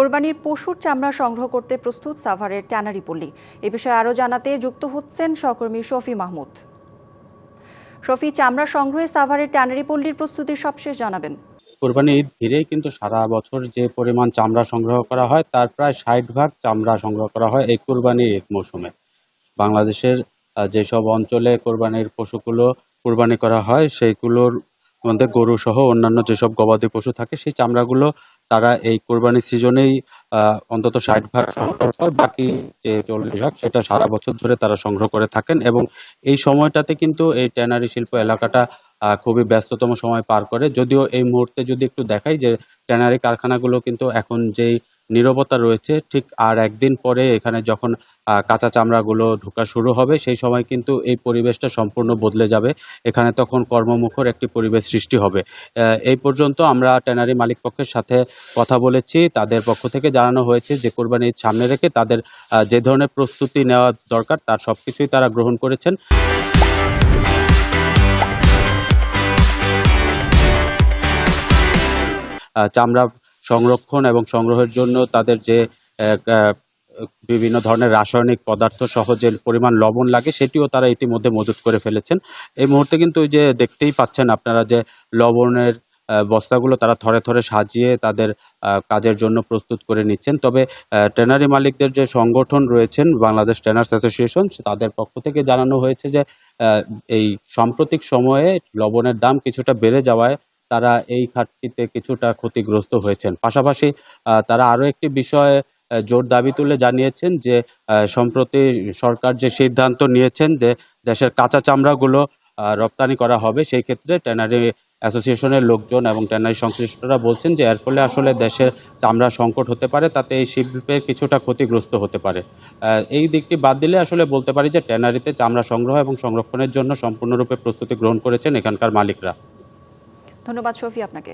কোরবানির পশুর চামড়া সংগ্রহ করতে প্রস্তুত সাভারের ট্যানারি পল্লী। এ বিষয়ে আরও জানাতে যুক্ত হচ্ছেন সহকর্মী শফি মাহমুদ। শফি, চামড়া সংগ্রহে সাভারের ট্যানারি পল্লীর প্রস্তুতির সবশেষ জানাবেন। কোরবানি ঈদ ঘিরেই কিন্তু সারা বছর যে পরিমাণ চামড়া সংগ্রহ করা হয়, তার প্রায় ষাট ভাগ চামড়া সংগ্রহ করা হয় এই কোরবানি ঈদ মৌসুমে। বাংলাদেশের যেসব অঞ্চলে কোরবানির পশুগুলো কোরবানি করা হয়, সেইগুলোর মধ্যে গরু সহ অন্যান্য যেসব গবাদি পশু থাকে, সেই চামড়াগুলো তারা এই কোরবানি সিজনেই অন্তত ষাট ভাগ সংগ্রহ করে, বাকি যে চল্লিশ ভাগ সেটা সারা বছর ধরে তারা সংগ্রহ করে থাকেন এবং এই সময়টাতে কিন্তু এই ট্যানারি শিল্প এলাকাটা খুবই ব্যস্ততম সময় পার করে। যদিও এই মুহূর্তে যদি একটু দেখাই যে ট্যানারি কারখানাগুলো কিন্তু এখন যেই নীরবতা রয়েছে, ঠিক আর একদিন পরে এখানে যখন কাঁচা চামড়াগুলো ঢোকা শুরু হবে, সেই সময় কিন্তু এই পরিবেশটা সম্পূর্ণ বদলে যাবে। এখানে তখন কর্মমুখর একটি পরিবেশ সৃষ্টি হবে। এই পর্যন্ত আমরা ট্যানারি মালিক পক্ষের সাথে কথা বলেছি। তাদের পক্ষ থেকে জানানো হয়েছে যে, কোরবানি সামনে রেখে তাদের যে ধরনের প্রস্তুতি নেওয়া দরকার, তার সব কিছুই তারা গ্রহণ করেছেন। চামড়া সংরক্ষণ এবং সংগ্রহের জন্য তাদের যে বিভিন্ন ধরনের রাসায়নিক পদার্থ সহ যে পরিমাণ লবণ লাগে সেটিও তারা ইতিমধ্যে মজুত করে ফেলেছেন। এই মুহূর্তে কিন্তু ওই যে দেখতেই পাচ্ছেন আপনারা যে লবণের বস্তাগুলো তারা থরে থরে সাজিয়ে তাদের কাজের জন্য প্রস্তুত করে নিচ্ছেন। তবে ট্রেনারি মালিকদের যে সংগঠন রয়েছেন বাংলাদেশ ট্রেনার্স অ্যাসোসিয়েশন তাদের পক্ষ থেকে জানানো হয়েছে যে এই সাম্প্রতিক সময়ে লবণের দাম কিছুটা বেড়ে যাওয়ায় তারা এই ঘাটতিতে কিছুটা ক্ষতিগ্রস্ত হয়েছেন। পাশাপাশি তারা আরও একটি বিষয়ে জোর দাবি তুলে জানিয়েছেন যে সম্প্রতি সরকার যে সিদ্ধান্ত নিয়েছেন যে দেশের কাঁচা চামড়াগুলো রপ্তানি করা হবে, সেই ক্ষেত্রে ট্যানারি অ্যাসোসিয়েশনের লোকজন এবং ট্যানারি সংশ্লিষ্টরা বলছেন যে, এর ফলে আসলে দেশের চামড়া সংকট হতে পারে, তাতে এই শিল্পের কিছুটা ক্ষতিগ্রস্ত হতে পারে। এই দিকটি বাদ দিলে আসলে বলতে পারি যে, ট্যানারিতে চামড়া সংগ্রহ এবং সংরক্ষণের জন্য সম্পূর্ণরূপে প্রস্তুতি গ্রহণ করেছেন এখানকার মালিকরা। ধন্যবাদ শফি আপনাকে।